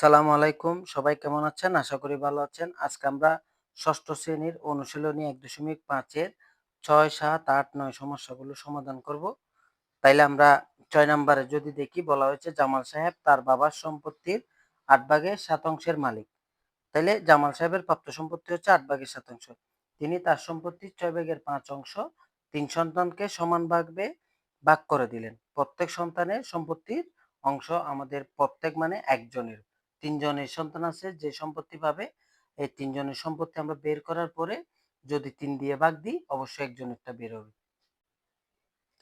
আসসালামু আলাইকুম। সবাই কেমন আছেন? আশা করি ভালো আছেন। আজকে আমরা ষষ্ঠ শ্রেণির অনুশীলনী এক দশমিক পাঁচের ছয়, সাত, আট, নয় সমস্যাগুলো সমাধান করব। তাইলে আমরা ছয় নম্বরে যদি দেখি, বলা হয়েছে জামাল সাহেব তার বাবার সম্পত্তির আট ভাগের সাত অংশের মালিক। তাইলে জামাল সাহেবের প্রাপ্ত সম্পত্তি হচ্ছে আট ভাগের সাত অংশ। তিনি তার সম্পত্তির ছয় ভাগের পাঁচ অংশ, তিন সন্তানকে সমান ভাগে ভাগ করে দিলেন। প্রত্যেক সন্তানের সম্পত্তির অংশ আমাদের প্রত্যেক মানে একজনের। তিনজনের সন্তান আছে, যে সম্পত্তি পাবে, এই তিনজনের সম্পত্তি আমরা বের করার পরে যদি তিন দিয়ে ভাগ দিই, অবশ্যই একজনেরটা বের হবে।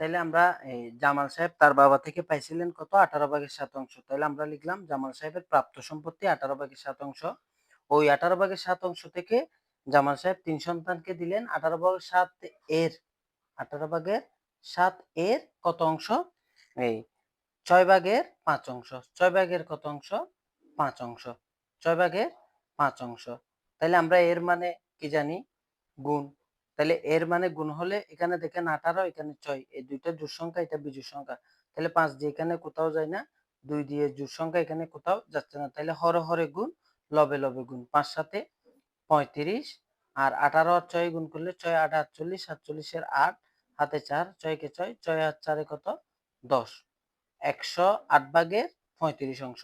তাইলে আমরা এই জামাল সাহেব তার বাবা থেকে পাইছিলেন কত? আঠারো ভাগের সাত অংশ। তাহলে আমরা লিখলাম জামাল সাহেবের প্রাপ্ত সম্পত্তি আঠারো ভাগের সাত অংশ। ওই আঠারো ভাগের সাত অংশ থেকে জামাল সাহেব তিন সন্তানকে দিলেন। আঠারো ভাগের সাত এর, আঠারো ভাগের সাত এর কত অংশ? এই ছয় ভাগের পাঁচ অংশ। ছয় ভাগের কত অংশ? পাঁচ অংশ। ছয় ভাগের পাঁচ অংশ। তাহলে আমরা এর মানে কি জানি? গুণ। তাহলে এর মানে গুণ হলে এখানে দেখেন আঠারো, এখানে ছয়। এই দুইটা জোর সংখ্যা, এটা বিজোড় সংখ্যা। তাহলে পাঁচ দিয়ে এখানে কোথাও যায় না। দুই দিয়ে জোর সংখ্যা এখানে কোথাও যাচ্ছে না। তাহলে হরে হরে গুণ, লবে লবে গুণ। পাঁচ সাথে পঁয়ত্রিশ। আর আঠারো আর ছয় গুণ করলে ছয়, আট, আটচল্লিশ। সাতচল্লিশের আট, হাতে চার, ছয়কে ছয় ছয় আট চারে কত? দশ। একশো আট ভাগের পঁয়ত্রিশ অংশ।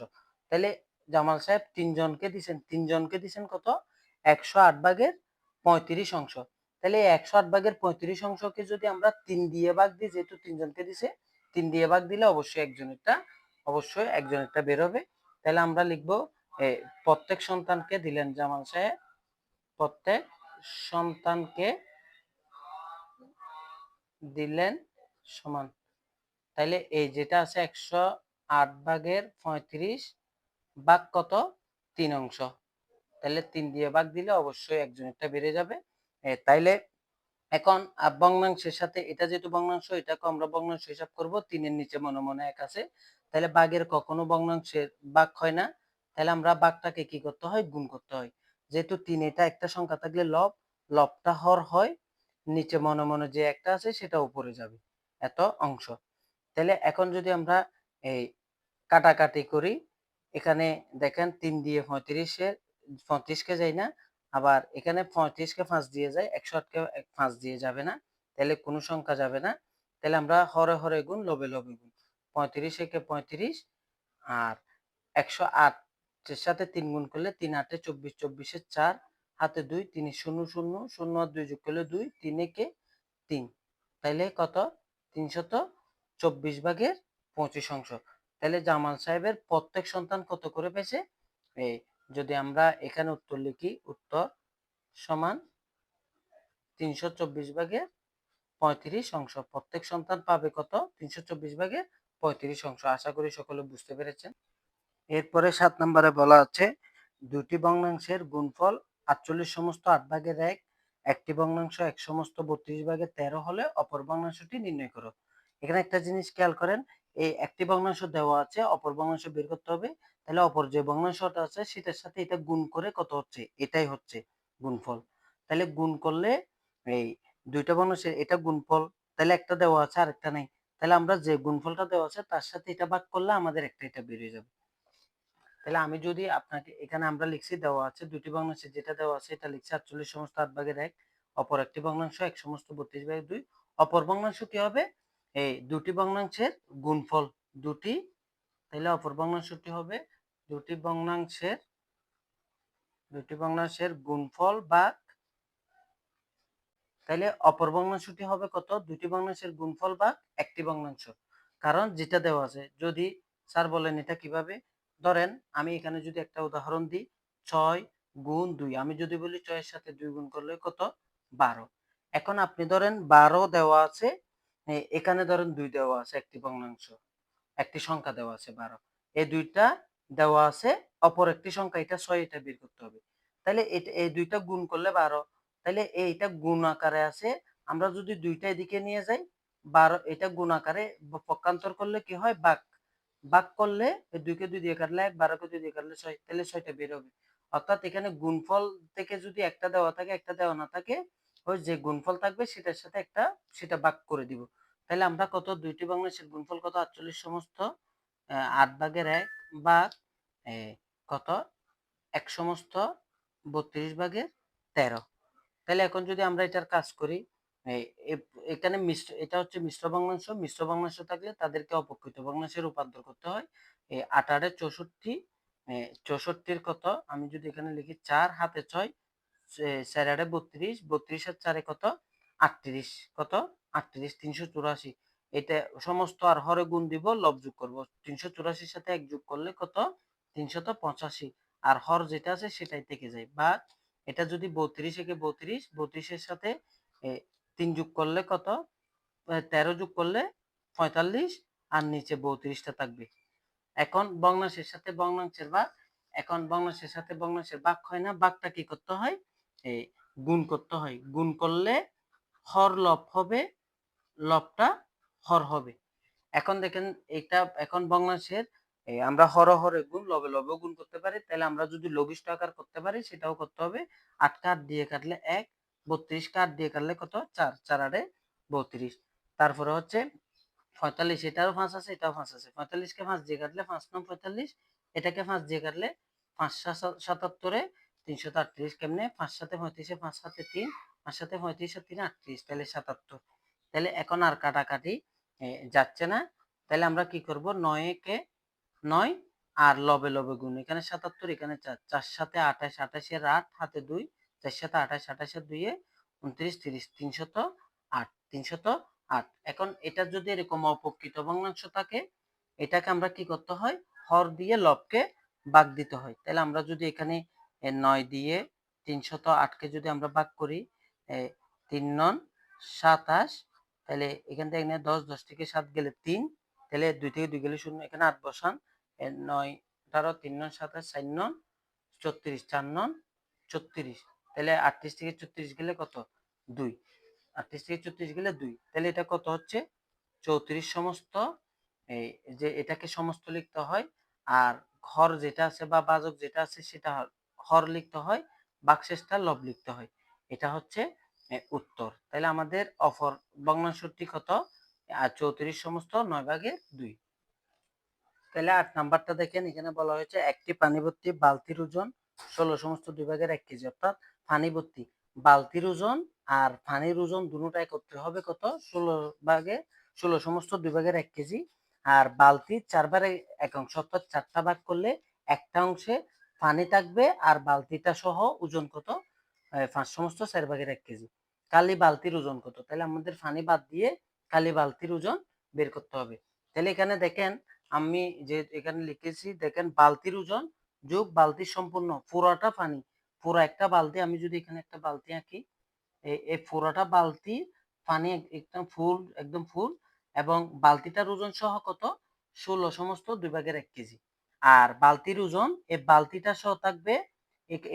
তাহলে জামাল সাহেব তিনজনকে দিছেন। তিনজনকে দিছেন কত? একশো আট ভাগের পঁয়ত্রিশ অংশ। তাহলে একশো আট ভাগের পঁয়ত্রিশ অংশকে যদি আমরা তিন দিয়ে ভাগ দিই, যেহেতু তিনজনকে দিছে, তিন দিয়ে ভাগ দিলে অবশ্যই একজনেরটা অবশ্যই একজনেরটা বেরোবে তাহলে আমরা লিখব প্রত্যেক সন্তানকে দিলেন জামাল সাহেব, প্রত্যেক সন্তানকে দিলেন সমান। তাইলে এই যেটা আছে একশো আট ভাগের পঁয়ত্রিশ ভাগ কত? তিন অংশ। তাহলে তিন দিয়ে ভাগ দিলে অবশ্যই একজনেরটা বেড়ে যাবে। তাইলে এখন ভগ্নাংশের সাথে এটা যেহেতু ভগ্নাংশ এটাকে আমরা ভগ্নাংশ হিসাব করব। তিনের নিচে মনে মনে এক আছে। তাহলে বাঘের কখনো ভগ্নাংশের বাঘ হয় না। তাহলে আমরা বাঘটাকে কি করতে হয়? গুণ করতে হয়। যেহেতু তিন এটা একটা সংখ্যা থাকলে লব, লবটা হর হয়। নিচে মনে মনে যে একটা আছে সেটা উপরে যাবে। এত অংশ। তাহলে এখন যদি আমরা এই কাটাকাটি করি এখানে দেখেন তিন দিয়ে পঁয়ত্রিশে পঁয়ত্রিশকে যাই না, আবার এখানে পঁয়ত্রিশকে পাঁচ দিয়ে যায় একশো আটকে পাঁচ দিয়ে যাবে না, তাহলে কোনো সংখ্যা যাবে না, তাহলে আমরা হরে হরে গুণ লবে লবে গুণ, পঁয়ত্রিশ একে পঁয়ত্রিশ, আর একশো আটের সাথে তিন গুণ করলে তিন আটে চব্বিশ, চব্বিশে চার, হাতে দুই, তিন শূন্য শূন্য শূন্য আর দুই যোগ করলে দুই, তিন একে তিন তাইলে কত? তিনশত চব্বিশ ভাগের পঁচিশ অংশ। তাহলে জামাল সাহেবের প্রত্যেক সন্তান কত করে পেয়েছে? যদি আমরা এখানে উত্তর লিখি, উত্তর সমান তিনশো চব্বিশ ভাগে পঁয়ত্রিশ অংশ। প্রত্যেক সন্তান পাবে কত? তিনশো চব্বিশ ভাগে পঁয়ত্রিশ অংশ। আশা করি সকলে বুঝতে পেরেছেন। এরপরে সাত নম্বরে বলা আছে, দুটি ভগ্নাংশের গুণফল আটচল্লিশ সমস্ত আট ভাগের এক, একটি ভগ্নাংশ এক সমস্ত বত্রিশ ভাগের তেরো হলে অপর ভগ্নাংশটি নির্ণয় করো। এখানে একটা জিনিস খেয়াল করেন এই একটি ভগ্নাংশ দেওয়া আছে, অপর ভগ্নাংশ বের করতে হবে, তাহলে অপর যে ভগ্নাংশটা আছে, সেটার সাথে এটা গুণ করে কত হচ্ছে? এটাই হচ্ছে গুণফল। তাহলে গুণ করলে এই দুইটা ভগ্নাংশের এটা গুণফল, তাহলে একটা দেওয়া আছে আর একটা নাই। তাহলে আমরা যে গুণফলটা দেওয়া আছে, তার সাথে এটা ভাগ করলে আমাদের একটা এটা বেরিয়ে যাবে। তাহলে আমি যদি আপনাকে, এখানে আমরা লিখছি দেওয়া আছে দুটি ভগ্নাংশে যেটা দেওয়া আছে, এটা লিখছি আটচল্লিশ সমস্ত আট ভাগের এক, অপর একটি ভগ্নাংশ এক সমস্ত বত্রিশ ভাগের দুই, অপর ভগ্নাংশ কি হবে? এই দুটি ভগ্নাংশের গুণফল দুটি তাহলে অপর ভগ্নাংশটি হবে দুটি ভগ্নাংশের দুটি ভগ্নাংশের গুণফল বা তাহলে অপর ভগ্নাংশটি হবে কত? দুটি ভগ্নাংশের গুণফল বা একটি ভগ্নাংশ। কারণ যেটা দেওয়া আছে, যদি স্যার বলেন এটা কীভাবে? ধরেন আমি এখানে যদি একটা উদাহরণ দিই, ছয় গুণ দুই, আমি যদি বলি ছয়ের সাথে দুই গুণ করলে কত? বারো। এখন আপনি ধরেন বারো দেওয়া আছে এখানে ধরেন দুই দেওয়া আছে, একটি ভগ্নাংশ, একটি সংখ্যা দেওয়া আছে বারো। এই দুইটা দেওয়া আছে, অপর একটি সংখ্যা, এটা ছয়, এটা বের করতে হবে। তাহলে এটা, এই দুইটা গুণ করলে বারো। তাহলে এইটা গুণ আকারে আছে, আমরা যদি দুইটা এদিকে নিয়ে যাই, বারো, এটা গুণ আকারে পক্ষান্তর করলে কি হয়? বাক বাক করলে দুইকে দুই দিয়ে কাটলে এক, বারোকে দুই দিয়ে কাটলে ছয়, তাহলে ছয়টা বের হবে। অর্থাৎ এখানে গুণফল থেকে যদি একটা দেওয়া থাকে, একটা দেওয়া না থাকে ওই যে গুণফল থাকবে সেটার সাথে একটা, সেটা ভাগ করে দিব। তাহলে আমরা কত? দুইটি বাংলাদেশের গুণফল কত? আটচল্লিশ সমস্ত আট ভাগের এক ভাগ কত? এক সমস্ত, বত্রিশ ভাগের তেরো। তাহলে এখন যদি আমরা এটার কাজ করি এখানে মিশ্র, এটা হচ্ছে মিশ্র ভগ্নাংশ মিশ্র ভগ্নাংশ থাকলে তাদেরকে অপকৃত ভগ্নাংশে রূপান্তর করতে হয়। এই আঠারে, চৌষট্টি চৌষট্টির কত? আমি যদি এখানে লিখি চার, হাতে ছয় চার আটে বত্রিশ বত্রিশ আর চারে কত? আটত্রিশ। কত? আটত্রিশ, তিনশো চুরাশি। এটা সমস্ত আর হরে গুণ দিব, লব যোগ করব। তিনশো চুরাশির সাথে এক যোগ করলে কত? তিনশত পঁচাশি। আর হর যেটা আছে সেটাই থেকে যায়। বা এটা যদি বত্রিশ একে বত্রিশ, বত্রিশের সাথে তিন যোগ করলে কত? তেরো যোগ করলে পঁয়তাল্লিশ, আর নিচে বত্রিশটা থাকবে। এখন ভগ্নাংশের সাথে ভগ্নাংশের ভাগ। এখন ভগ্নাংশের সাথে ভগ্নাংশের ভাগ হয় না। বাঘটা কি করতে হয়? গুণ করতে হয়। গুণ করলে হর লব হবে, লবটা হর হবে। এখন দেখেন এটা এখন বাংলাদেশের আমরা হর হরে গুণ, লবে লবে গুণ করতে পারি। তাহলে আমরা যদি লঘিষ্ঠ আকার করতে পারি, সেটাও করতে হবে। আট কাঠ দিয়ে কাটলে এক, বত্রিশ কাঠ দিয়ে কাটলে কত? চার চার আটে বত্রিশ। তারপরে হচ্ছে পঁয়তাল্লিশ এটারও পাঁচ আছে, এটাও পাঁচ আছে। পঁয়তাল্লিশকে পাঁচ দিয়ে কাটলে পাঁচ নং পঁয়তাল্লিশ, এটাকে পাঁচ দিয়ে কাটলে পাঁচ সাত- সাতাত্তরে তিনশো আটত্রিশ কেমনে? পাঁচ সাথে পঁয়ত্রিশে পাঁচ সাথে তিন পাঁচ সাথে পঁয়ত্রিশ তিন, আটত্রিশ, তাহলে সাতাত্তর। তাহলে এখন আর কাটাকাটি যাচ্ছে না। তাহলে আমরা কি করব? নয়কে নয় আর লবে লবে গুণ। এখানে সাতাত্তর, এখানে চার। চার সাথে আঠাশ, আঠাশের আট, হাতে দুই। চার সাথে আঠাশ আঠাশের দুইয়ে উনত্রিশ, তিরিশ, তিনশত আট তিনশত আট। এখন এটা যদি এরকম অপকৃত ভগ্নাংশ থাকে, এটাকে আমরা কি করতে হয়? হর দিয়ে লবকে বাগ দিতে হয়। তাহলে আমরা যদি এখানে নয় দিয়ে তিনশত আটকে যদি আমরা ভাগ করি তিন নন সাতাশ, তাহলে এখান থেকে এখানে দশ দশ থেকে সাত গেলে তিন, তাহলে দুই থেকে দুই গেলে শূন্য, এখানে আট বসান নয় আঠারো, তিন নন সাতাশ, চার নন চত্রিশ, চার নন ছত্রিশ তাহলে আটত্রিশ থেকে চত্রিশ গেলে কত? দুই, আটত্রিশ থেকে চত্রিশ গেলে দুই, তাহলে এটা কত হচ্ছে? চৌত্রিশ সমস্ত এই যে এটাকে সমস্ত লিখতে হয়, আর ঘর যেটা আছে বা বাজক যেটা আছে সেটা হর লিখতে হয় বাকশেষটা লব লিখতে হয়। এটা হচ্ছে উত্তর। তাহলে আমাদের অফর ভগ্নাংশটি কত আর চৌত্রিশ সমস্ত নয় ভাগে দুই। তাহলে আট নাম্বারটা দেখেন, এখানে বলা হয়েছে, একটি পানি ভর্তি বালতির ওজন ষোলো সমস্ত দুই ভাগের এক কেজি। অর্থাৎ পানি ভর্তি বালতির ওজন আর পানির ওজন দুটোটাই করতে হবে কত? ষোলো ভাগে, ষোলো সমস্ত দুই ভাগের এক কেজি। আর বালতি চার ভাগের এক অংশ, অর্থাৎ চারটা ভাগ করলে একটা অংশে পানি থাকবে আর বালতিটা সহ ওজন কত? পাঁচ সমস্ত চার ভাগের এক কেজি। কালি বালতির ওজন কত? তাহলে আমাদের পানি বাদ দিয়ে কালি বালতির ওজন বের করতে হবে। তাহলে এখানে দেখেন, আমি যে এখানে লিখেছি, দেখেন বালতির ওজন যোগ বালতি সম্পূর্ণ, পুরোটা পানি। পুরো একটা বালতি, আমি যদি এখানে একটা বালতি আঁকি এই পুরোটা বালতি এক- একদম ফুল একদম ফুল, এবং বালতিটার ওজন সহ কত? ষোলো সমস্ত দুই ভাগের এক কেজি। আর বালতির ওজন, এই বালতিটা সহ থাকবে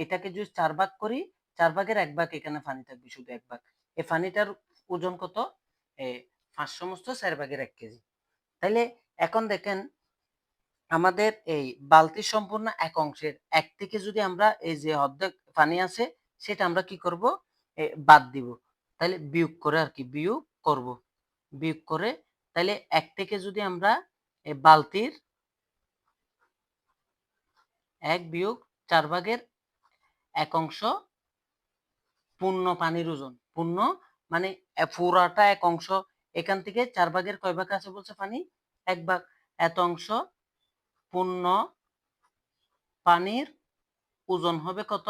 এটাকে যদি চার ভাগ করি, চার ভাগের এক ভাগ এখানে পানি থাকবে, শুধু এক ভাগ। এই পানিটার ওজন কত? পাঁচ সমস্ত চার ভাগের এক কেজি। তাইলে এখন দেখেন, আমাদের এই বালতি সম্পূর্ণ এক অংশের, এক থেকে যদি আমরা এই যে অর্ধেক পানি আছে, সেটা আমরা কি করব? বাদ দিব। তাহলে বিয়োগ করে আর কি, বিয়োগ করব। বিয়োগ করে তাহলে এক থেকে যদি আমরা বালতির এক বিয়োগ চার ভাগের এক অংশ পূর্ণ পানির ওজন। পূর্ণ মানে পুরাটা এক অংশ। এখান থেকে চার ভাগের কয় ভাগ আছে বলছে পানি? এক ভাগ। এত অংশ পূর্ণ পানির ওজন হবে কত?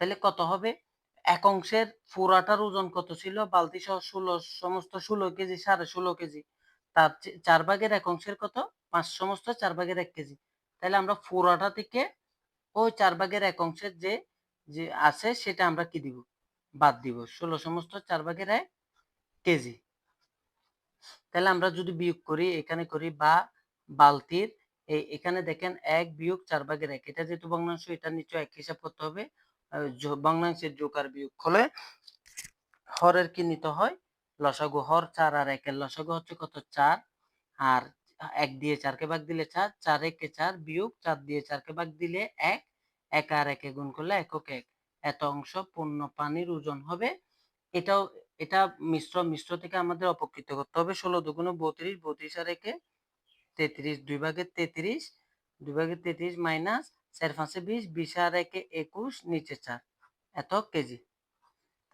তাহলে কত হবে? এক অংশের পুরাটার ওজন কত ছিল? বালতি সহ ষোলো, সমস্ত ষোলো কেজি, সাড়ে ষোলো কেজি। তার চার ভাগের এক অংশের কত? পাঁচ, সমস্ত চার ভাগের এক কেজি। তাহলে আমরা ফোর পুরাটা থেকে ওই চার ভাগের এক অংশের যে যে আছে সেটা আমরা কি দিব? বাদ দিব। ষোলো সমস্ত চার ভাগের এক কেজি। তাহলে আমরা যদি বিয়োগ করি, এখানে করি বা, বালতির এই এখানে দেখেন এক বিয়োগ চার ভাগের এক। এটা যেহেতু ভগ্নাংশ এটা নিশ্চয় এক হিসাব করতে হবে। ভগ্নাংশের যোগ আর বিয়োগ হলে হরের কি নিতে হয়? লসাগু হর চার আর একের লসাগু হচ্ছে কত? চার। আর এক দিয়ে চারকে ভাগ দিলে চার চার একে চার বিয়োগ, চার দিয়ে চারকে ভাগ দিলে এক এক আর একে গুণ করলে একক এক। এত অংশ পূর্ণ পানির ওজন হবে। এটাও, এটা মিশ্র মিশ্র থেকে আমাদের অপকৃত করতে হবে। ষোলো দুগুণ বত্রিশ বত্রিশ আর একে তেত্রিশ, দুই ভাগের তেত্রিশ, দুই ভাগের তেত্রিশ মাইনাস চার পাঁচে বিশ বিশ আর একে একুশ, নিচে চার। এত কেজি।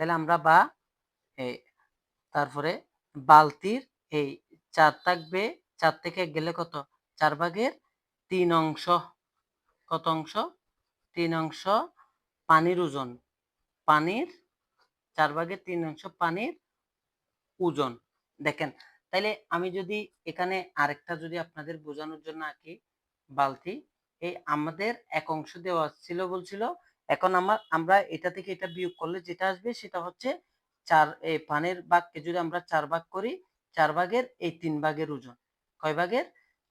তাহলে আমরা বা তারপরে বালতির এই চার থাকবে চার থেকে গেলে কত? চার ভাগের তিন অংশ। কত অংশ? তিন অংশ পানির ওজন। পানির, চার ভাগের তিন অংশ পানির ওজন। দেখেন, তাইলে আমি যদি এখানে আরেকটা যদি আপনাদের বোঝানোর জন্য আঁকি, বালতি, এই আমাদের এক অংশ দেওয়া ছিল বলছিল, এখন আমার আমরা এটা থেকে এটা বিয়োগ করলে যেটা আসবে সেটা হচ্ছে চার, এই পানের ভাগকে যদি আমরা চার ভাগ করি, চার ভাগের এই তিন ভাগের ওজন। কয় ভাগের?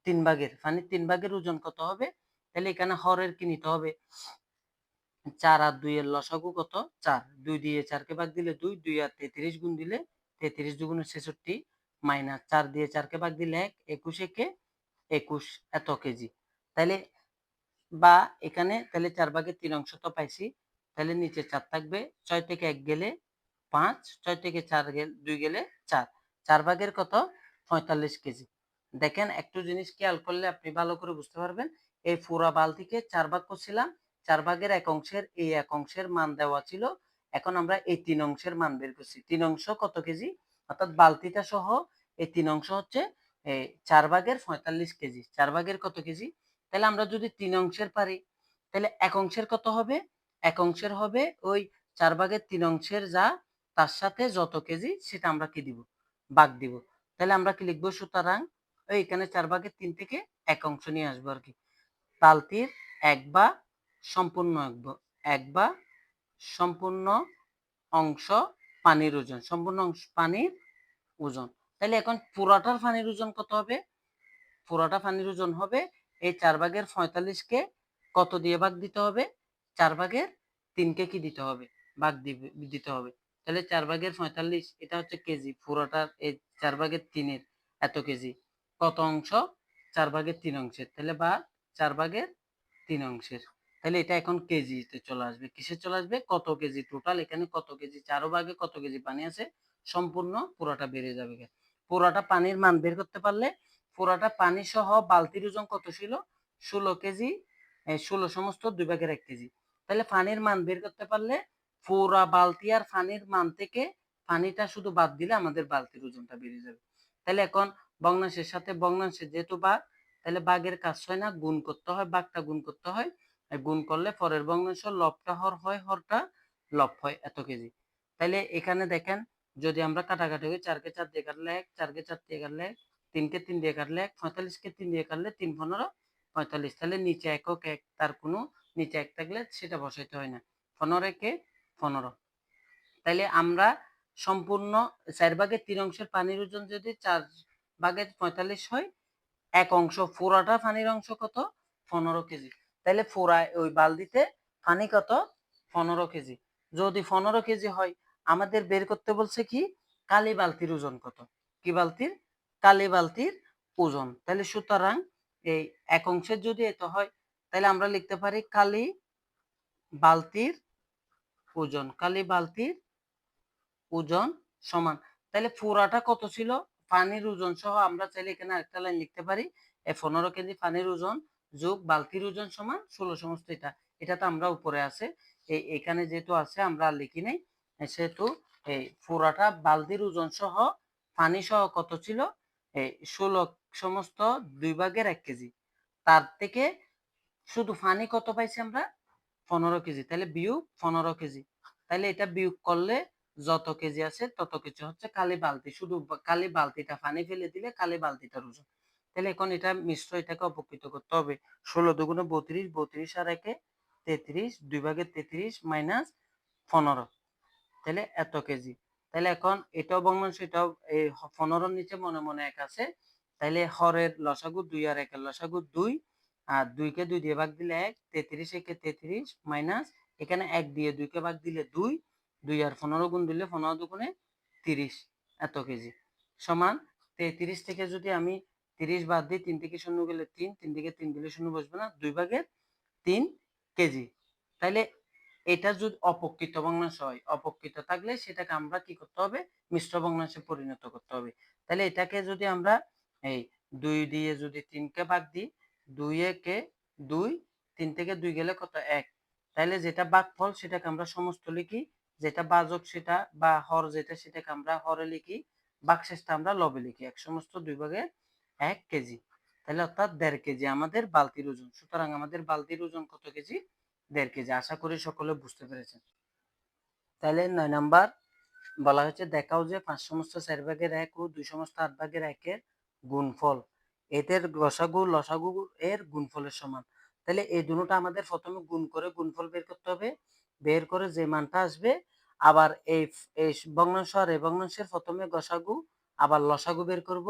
তিন ভাগের। পানির তিন ভাগের ওজন কত হবে? তাহলে এখানে হরের কি নিতে হবে? চার আর দুই এর লসাগু কত? চার। দুই দিয়ে চারকে ভাগ দিলে দুই দুই আর তেত্রিশ গুণ দিলে তেত্রিশ দুগুণ ছেষট্টি মাইনাস চার দিয়ে চারকে ভাগ দিলে এক, একুশ একে একুশ এত কেজি। তাহলে বা এখানে তাহলে চার ভাগের তিন অংশ তো পাইছি। তাহলে নিচে চার থাকবে। ছয় থেকে এক গেলে পাঁচ, ছয় থেকে চার গেলে দুই গেলে চার। চার ভাগের কত? পঁয়তাল্লিশ কেজি। দেখেন একটু জিনিস খেয়াল করলে আপনি ভালো করে বুঝতে পারবেন। এই পুরা বালতিকে চার ভাগ করছিলাম, চার ভাগের এক অংশের এই এক অংশের মান দেওয়া ছিল। এখন আমরা এই তিন অংশের মান বের করছি। তিন অংশ কত কেজি? অর্থাৎ বালতিটা সহ এই তিন অংশ হচ্ছে চার ভাগের পঁয়তাল্লিশ কেজি। চার ভাগের কত কেজি? তাহলে আমরা যদি তিন অংশের পারি, তাহলে এক অংশের কত হবে? এক অংশের হবে ওই চার ভাগের তিন অংশের যা, তার সাথে যত কেজি সেটা আমরা কি দিব? বাগ দিব। তাহলে আমরা কি লিখব সুতরাং এখানে চার ভাগের তিন থেকে এক অংশ নিয়ে আসব আর কি। বালতির এক বা সম্পূর্ণ এক বা- সম্পূর্ণ অংশ পানির ওজন, সম্পূর্ণ অংশ পানির ওজন। তাহলে এখন পুরাটার পানির ওজন কত হবে? পুরাটা পানির ওজন হবে এই চার ভাগের পঁয়তাল্লিশকে কত দিয়ে ভাগ দিতে হবে? চার ভাগের তিনকে কি দিতে হবে? ভাগ দিতে হবে। তাহলে চার ভাগের পঁয়তাল্লিশ, এটা হচ্ছে কেজি, পুরোটার এই চার ভাগের তিনের এত কেজি। কত অংশ? চার ভাগের তিন অংশের। তাহলে বা চার ভাগের তিন অংশের। তাহলে এটা এখন কেজিতে চলে আসবে। কিসে চলে আসবে? কত কেজি টোটাল এখানে কত কেজি? চারো ভাগে কত কেজি পানি আছে? সম্পূর্ণ পুরাটা বেড়ে যাবে। পুরাটা পানির মান বের করতে পারলে পুরাটা পানি সহ বালতির ওজন কত ছিল? ষোলো কেজি ষোলো সমস্ত দুই ভাগের এক কেজি। তাহলে পানির মান বের করতে পারলে পুরা বালতি আর পানির মান থেকে পানিটা শুধু বাদ দিলে আমাদের বালতির ওজনটা বেড়ে যাবে। তাহলে এখন ভগ্নাংশের সাথে ভগ্নাংশের যেহেতু বাঘ, তাহলে বাঘের কাজ হয় না, গুণ করতে হয়, বাঘটা গুণ করতে হয় গুণ করলে পরের ভগ্নাংশ লবটা হর হয়, হরটা লব হয় এত কেজি। তাহলে এখানে দেখেন, যদি আমরা কাটাকাটি করি, চারকে চার দিয়ে কাটলে এক, চারকে চার দিয়ে কাটলে এক, তিনকে তিন দিয়ে কাটলে এক, পঁয়তাল্লিশকে তিন দিয়ে কাটলে তিন, পনেরো, পঁয়তাল্লিশ, তাহলে নিচে একক এক, তার কোনো নিচে এক থাকলে সেটা বসাইতে হয় না। পনেরো একে পনেরো। তাইলে আমরা সম্পূর্ণ চার ভাগের তিন অংশের পানির ওজন যদি চার ভাগের পঁয়তাল্লিশ হয়, এক অংশ ফোড়াটা পানির অংশ কত? পনেরো কেজি। তাহলে ফোড়ায় ওই বালতিতে পানি কত? পনেরো কেজি। যদি পনেরো কেজি হয়, আমাদের বের করতে বলছে কি? কালি বালতির ওজন কত? কি বালতির? কালি বালতির ওজন। তাহলে সুতরাং এই এক অংশের যদি এত হয় তাহলে আমরা লিখতে পারি কালি বালতির ওজন। কালি বালতির ওজন সমান। তাহলে পুরাটা কত ছিল? পানির ওজন সহ আমরা চাইলে এখানে আরেকটা লাইন লিখতে পারি। এই পনেরো কেজি পানির ওজন যোগ বালতির ওজন সমান ষোলো সমস্ত এটা। এটা তো আমরা উপরে আছে। এই এখানে যেহেতু আছে, আমরা আর লিখি নাই। সেহেতু এই পুরাটা বালতির ওজন সহ পানি সহ কত ছিল? এই ষোলো সমস্ত দুই ভাগের এক কেজি। তার থেকে শুধু পানি কত পাইছি আমরা? পনেরো কেজি। তাহলে বিয়োগ পনেরো কেজি। তাহলে এটা বিয়োগ করলে যত কেজি আছে তত কিছু হচ্ছে কালি বালতি। শুধু কালি বালতিটা পানি ফেলে দিলে কালি বালতিটার ওজন তাহলে এখন এটা মিশ্র এটাকে অপকৃত করতে হবে। ষোলো দুগুণে বত্রিশ বত্রিশ আর একে তেত্রিশ, দুই ভাগে তেত্রিশ মাইনাস পনেরো। তাহলে এত কেজি। তাহলে এখন এটাও ভগ্নাংশ এটাও এই পনেরোর নিচে মনে মনে এক আছে। তাহলে হরের লসাগু দুই আর একের লসাগু দুই। আর দুইকে দুই দিয়ে ভাগ দিলে এক, তেত্রিশ একে তেত্রিশ মাইনাস এখানে এক দিয়ে দুইকে ভাগ দিলে দুই। দুই আর পনেরো গুণ দিলে পনেরো দুগুণে তিরিশ, এত কেজি। সমান তেত্রিশ থেকে যদি আমি তিরিশ বাদ দিই, তিন থেকে শূন্য গেলে তিন তিন থেকে তিন দিলে শূন্য বসবে না, দুই ভাগের তিন কেজি। তাইলে এটা যদি অপকৃত ভগ্নাংশ হয়, অপকৃত থাকলে সেটাকে আমরা কি করতে হবে? মিশ্র ভগ্নাংশে পরিণত করতে হবে। তাহলে এটাকে যদি আমরা এই দুই দিয়ে যদি তিনকে ভাগ দিই, দুই একে দুই, তিন থেকে দুই গেলে কত? এক। তাইলে যেটা বাঘফল সেটাকে আমরা সমস্ত লিখি যেটা বাজক সেটা বা হর যেটা সেটাকে আমরা হরে লিখি বাকশেষটা আমরা লবে লিখি। এক সমস্ত দুই ভাগে এক কেজি। তাহলে অর্থাৎ দেড় কেজি আমাদের বালতির ওজন। সুতরাং আমাদের বালতির ওজন কত কেজি? দেড় কেজি। আশা করি সকলে বুঝতে পেরেছেন। তাহলে নয় নাম্বার বলা হচ্ছে দেখাও যে পাঁচ সমস্ত চার ভাগের এক ও দুই সমস্ত আট ভাগের একের গুণফল। এদের গসাগু লসাগু এর গুণফলের সমান। তাহলে এই দুটোটা আমাদের প্রথমে গুণ করে গুণফল বের করতে হবে। বের করে যে মানটা আসবে, আবার এই এই ভগ্নাংশ আর এই ভগ্নাংশের প্রথমে গসাগু, আবার লসাগু বের করব।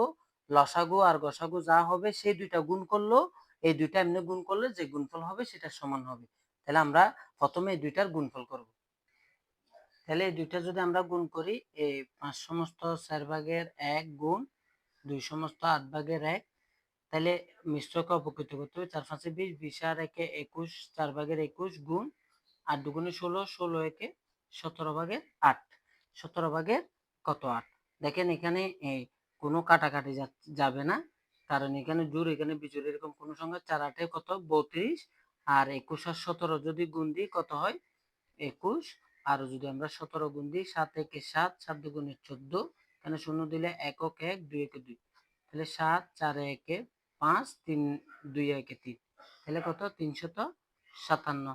লসাগু আর গসাগু যা হবে সেই দুইটা গুণ করল, এই দুইটা এমনি গুণ করলে যে গুণফল হবে সেটা সমান হবে। তাহলে আমরা প্রথমে এই দুইটার গুণফল করব। তাহলে এই দুইটা যদি আমরা গুণ করি এই পাঁচ সমস্ত চার ভাগের এক গুণ দুই সমস্ত আট ভাগের এক, তাহলে মিশ্রকে অপকৃত করতে হবে। চার পাঁচে বিশ বিশ আর একে একুশ, চার ভাগের একুশ গুণ আট দুগুণে ষোলো ষোলো একে সতেরো ভাগের আট। সতেরো ভাগের কত আট? দেখেন এখানে কোনো কাটাকাটি যাবে না, কারণ এখানে জোর, এখানে বিজোর এরকম কোনো সংখ্যা চার আটে কত? বত্রিশ। আর একুশ আর সতেরো যদি গুণ দিই কত হয়? একুশ। আর যদি আমরা সতেরো গুণ দিই, সাত একে সাত সাত দুগুণে চোদ্দ। এখানে শূন্য দিলে একক এক, দুই একে দুই। তাহলে সাত, চার একে পাঁচ, তিন, দুই একে তিন। তাহলে কত? তিনশত সাতান্ন।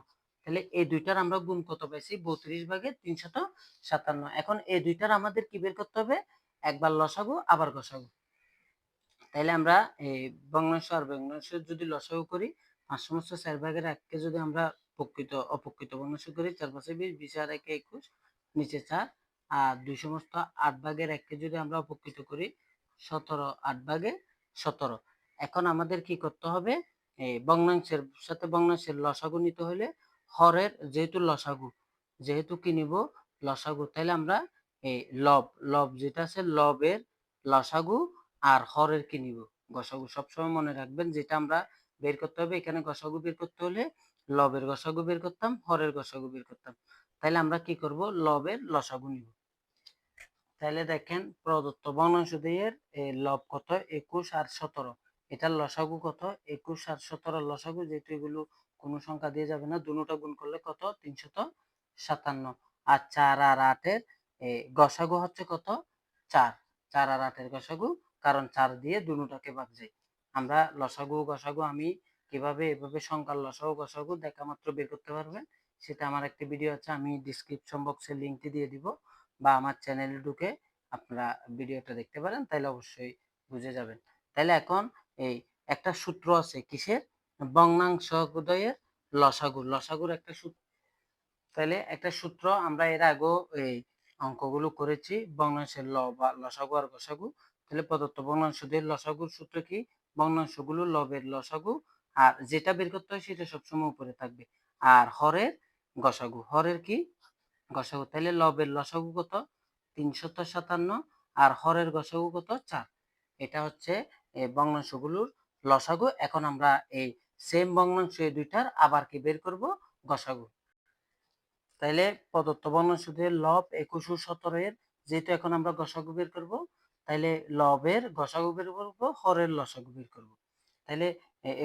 তাহলে এই দুইটার আমরা গুণ কত পাইছি? বত্রিশ ভাগে তিনশত সাতান্ন। এখন এই দুইটার আমাদের কি বের করতে হবে? একবার লসাগু, আবার গসাগু তাইলে আমরা এই ভগ্নাংশ আর ভগ্নাংশ যদি লসাগু করি, পাঁচ সমস্ত চার ভাগের এককে যদি আমরা প্রকৃত, অপ্রকৃত ভগ্নাংশ করি, চার পাঁচে বিশ বিশ আর একে একুশ, নিচে চার। আর দুই সমস্ত আট ভাগের এককে যদি আমরা অপকৃত করি, সতেরো, আট ভাগে সতেরো। এখন আমাদের কি করতে হবে? এই ভগ্নাংশের সাথে ভগ্নাংশের লসাগু নিতে হলে হরের যেহেতু লসাগু, যেহেতু কি নিব? লসাগু। তাহলে আমরা এই লব লব যেটা আছে লবের লসাগু আর হরের কি নিব? গসাগু। সবসময় মনে রাখবেন যেটা আমরা বের করতে হবে, এখানে গসাগু বের করতে হলে লবের গসাগু বের করতাম, হরের গসাগু বের করতাম। তাহলে আমরা কি করব? লবের লসাগু নিব। তাহলে দেখেন প্রদত্ত বর্ণাংশদের লব কত? একুশ আর সতেরো। এটার লসাগু কত? একুশ আর সতেরো লসাগু, যেহেতু এগুলো কোনো সংখ্যা দিয়ে যাবে না। দুটা গুণ করলে কত? তিনশত সাতান্ন। আর চার আর আটের গসাগু হচ্ছে কত? চার। চার আর আটের গসাগু, কারণ চার দিয়ে দুটাকে ভাগ যায়। আমরা লসাগু, গসাগু, আমি কীভাবে এভাবে সংখ্যার লসাগু, গসাগু দেখা মাত্র বের করতে পারবেন সেটা আমার একটি ভিডিও আছে, আমি ডিসক্রিপশন বক্সে লিঙ্কটি দিয়ে দিব, বা আমার চ্যানেলে ঢুকে আপনারা ভিডিওটা দেখতে পারেন তাহলে অবশ্যই বুঝে যাবেন। তাহলে এখন এই একটা সূত্র আছে, কিসের? ভগ্নাংশোদয়ের লসাগু। লসাগুর একটা সূত্র। তাহলে একটা সূত্র আমরা এর আগেও এই অঙ্কগুলো করেছি। ভগ্নাংশের ল বা লসাগু আর গসাগু। তাহলে প্রদত্ত ভগ্নাংশদের লসাগুর সূত্র কি? ভগ্নাংশগুলো লবের লসাগু। আর যেটা বের করতে হয় সেটা সবসময় উপরে থাকবে। আর হরের গসাগু। হরের কি? গসাগু। তাহলে লবের লসাগু কত? তিনশত সাতান্ন। আর হরের গসাগু কত? চার। এটা হচ্ছে ভগ্নাংশগুলোর লসাগু। এখন আমরা এই সেম ভগ্নাংশ এই দুইটার, আবার কি বের করব? গসাগু। তাইলে প্রদত্ত ভগ্নাংশদের লব একুশ ও যেহেতু এখন আমরা গসাগু বের করব, তাইলে লবের গসাগু বের করব, হরের লসাগু বের করব। তাইলে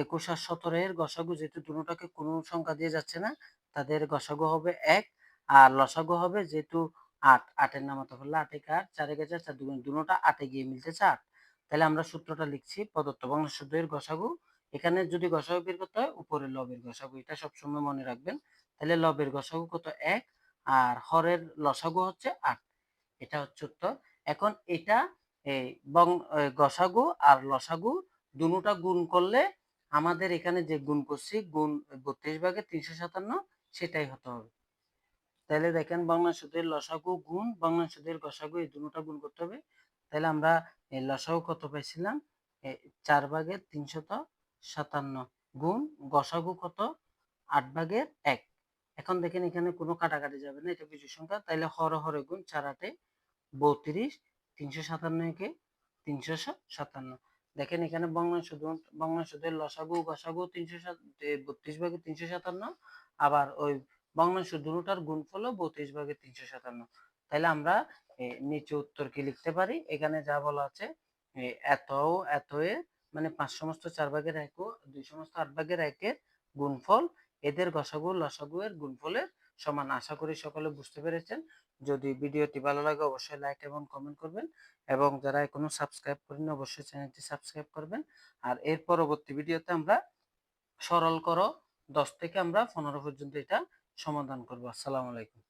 একুশ আর সতেরো এর গসাগু যেহেতু দুটোটাকে কোনো সংখ্যা দিয়ে যাচ্ছে না, তাদের গসাগু হবে এক, আর লসাগু হবে যেহেতু আট। আটের নামাতে পারলে আটে কার, চারে গেছে, চার দুগুণ দুটা, আটে গিয়ে মিলতেছে আট। তাহলে আমরা সূত্রটা লিখছি, প্রদত্ত ভগ্নাংশদের গসাগু এখানে যদি গসাগু বের করতে হয়, উপরে লবের গসাগু এটা সবসময় মনে রাখবেন। তাহলে লবের গসাগু কত? এক। আর হরের লসাগু হচ্ছে আট। এটা হচ্ছে উত্তর। এখন এটা এই গসাগু আর লসাগু দুটা গুণ করলে আমাদের এখানে যে গুণ করছি, গুণ বত্রিশ ভাগে তিনশো সাতান্ন, সেটাই হতে হবে। তাহলে দেখেন বাংলা সুদের লসাগু গুণ, বাংলা সুদের গসাগু এই দুটা গুণ করতে হবে। তাহলে আমরা লসাগু কত পাইছিলাম? চার ভাগের তিনশত সাতান্ন গুণ গসাগু কত? আট ভাগের এক। এখন দেখেন এখানে কোনো কাটাকাটি যাবে না, এটা বিজয় সংখ্যা। তাইলে হর হরে গুণ চার আটে বত্রিশ, তিনশো সাতান্ন একে তিনশো সাতান্ন। দেখেন এখানে বঙ্গাংশুদ বঙ্গাংশুদের লসাগু, গসাগু তিনশো বত্রিশ ভাগে তিনশো সাতান্ন, আবার ওই বঙ্গাংশ দুটার গুণফল বত্রিশ ভাগে তিনশো সাতান্ন। তাহলে আমরা নিচে উত্তর কি লিখতে পারি? এখানে যা বলা আছে এত এত এ মানে পাঁচ সমস্ত চার ভাগের এক দুই সমস্ত আট ভাগের একের গুণফল, এদের গসাগু, লসাগু এর গুণফলের সমান। আশা করি সকলে বুঝতে পেরেছেন। যদি ভিডিওটি ভালো লাগে, অবশ্যই লাইক এবং কমেন্ট করবেন এবং যারা এখনও সাবস্ক্রাইব করেন অবশ্যই চ্যানেলটি সাবস্ক্রাইব করবেন। আর এর পরবর্তী ভিডিওতে আমরা সরল করো দশ থেকে আমরা পনেরো পর্যন্ত এটা সমাধান করব। আসসালামু আলাইকুম।